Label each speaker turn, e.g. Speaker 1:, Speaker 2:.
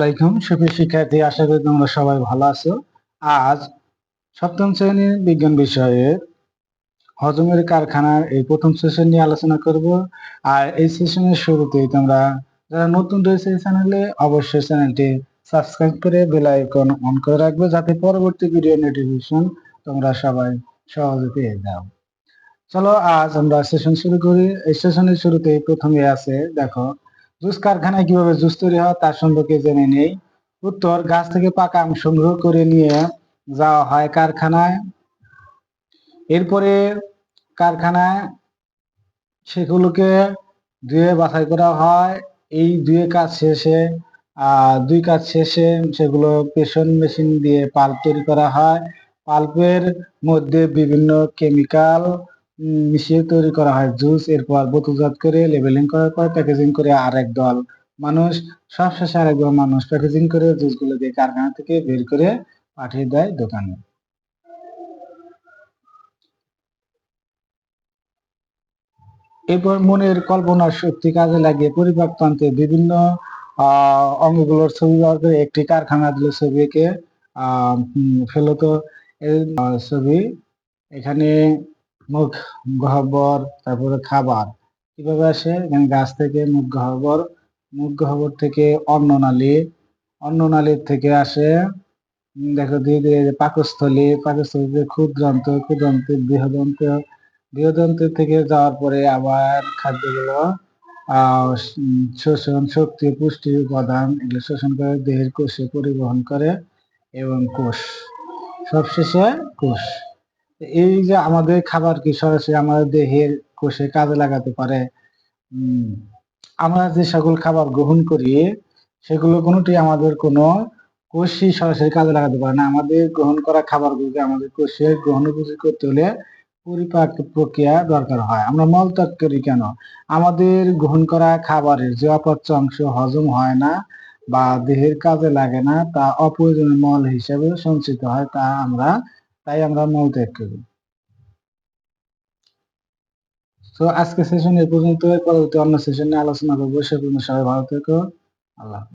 Speaker 1: আসসালামাইকুম সুপ্রিয় শিক্ষার্থী, আশা করি তোমরা সবাই ভালো আছো। আজ সপ্তম শ্রেণির বিজ্ঞান বিষয়ে হজমের কারখানার এই প্রথম সেশন নিয়ে আলোচনা করব। আর এই সেশনের শুরুতেই তোমরা যারা নতুন রয়েছে এই চ্যানেলে অবশ্যই চ্যানেলটি সাবস্ক্রাইব করে বেল আইকন অন করে রাখবে, যাতে পরবর্তী ভিডিও নোটিফিকেশন তোমরা সবাই সহজে পেয়ে যাও। চলো, আজ আমরা সেশন শুরু করি। এই সেশনের শুরুতেই প্রথমে আছে, দেখো জুস কারখানায় কীভাবে জুস তৈরি হয় তার সম্পর্কে জেনে নেই। উত্তর, গাছ থেকে পাকা আম সংগ্রহ করে নিয়ে যাওয়া হয় কারখানায়। এরপরে কারখানায় সেগুলোকে ধুয়ে বাছাই করা হয়। এই দুয়ে কাজ শেষে দুই কাজ শেষে সেগুলো পেশন মেশিন দিয়ে পাল্প তৈরি করা হয়। পাল্পের মধ্যে বিভিন্ন কেমিক্যাল মিশিয়ে তৈরি করা হয়। জুস, এরপর বোতলজাত করে লেবেলিং করার পর প্যাকেজিং করে আরেক দল মানুষ, সবশেষে আরেক দল মানুষ প্যাকেজিং করে জুসগুলো দিয়ে কারখানা থেকে বের করে পাঠিয়ে দেয় দোকানে। এরপর মনের কল্পনার শক্তি কাজে লাগিয়ে পরিপাক তন্ত্রে বিভিন্ন আহ অঙ্গগুলোর ছবি করে একটি কারখানা দিল ছবি এঁকে ফেলতো। ছবি এখানে মুখ গহ্বর, তারপরে খাবার। কীভাবে আসে? এখানে গাছ থেকে মুখ গহ্বর মুখ গহ্বর থেকে অন্ননালী। অন্ননালীর থেকে আসে দেখো ধীরে ধীরে পাকস্থলী। পাকস্থলীতে ক্ষুদ্রান্ত ক্ষুদ্রান্ত বৃহদন্ত। বৃহদন্ত থেকে যাওয়ার পরে আবার খাদ্যগুলো শোষণ শক্তি, পুষ্টি উপাদান, এগুলো শোষণ করে দেহের কোষে পরিবহন করে এবং কোষ। সবশেষে কোষ। এই যে আমাদের খাবার কি সরাসরি আমাদের দেহের কোষে কাজে লাগাতে পারে আমরা যে সকল খাবার গ্রহণ করি, সেগুলো কোনোটি আমাদের কোনো কোষই সরাসরি কাজে লাগাতে পারে না। আমাদের গ্রহণ করা খাবারগুলোকে আমাদের কোষে গ্রহণ করতে হলে পরিপাক প্রক্রিয়া দরকার হয়। আমরা মল ত্যাগ করি কেন? আমাদের গ্রহণ করা খাবারের যে অপচ্য অংশ হজম হয় না বা দেহের কাজে লাগে না, তা অপ্রয়োজনীয় মল হিসেবে সঞ্চিত হয়, তা আমরা তাই আমরা নল ত্যাগ করি। তো আজকে সেশন এ পর্যন্ত পরবর্তী অন্য সেশনে আলোচনা করব। সে পর্যন্ত সবাই ভালো থেকো। আল্লাহ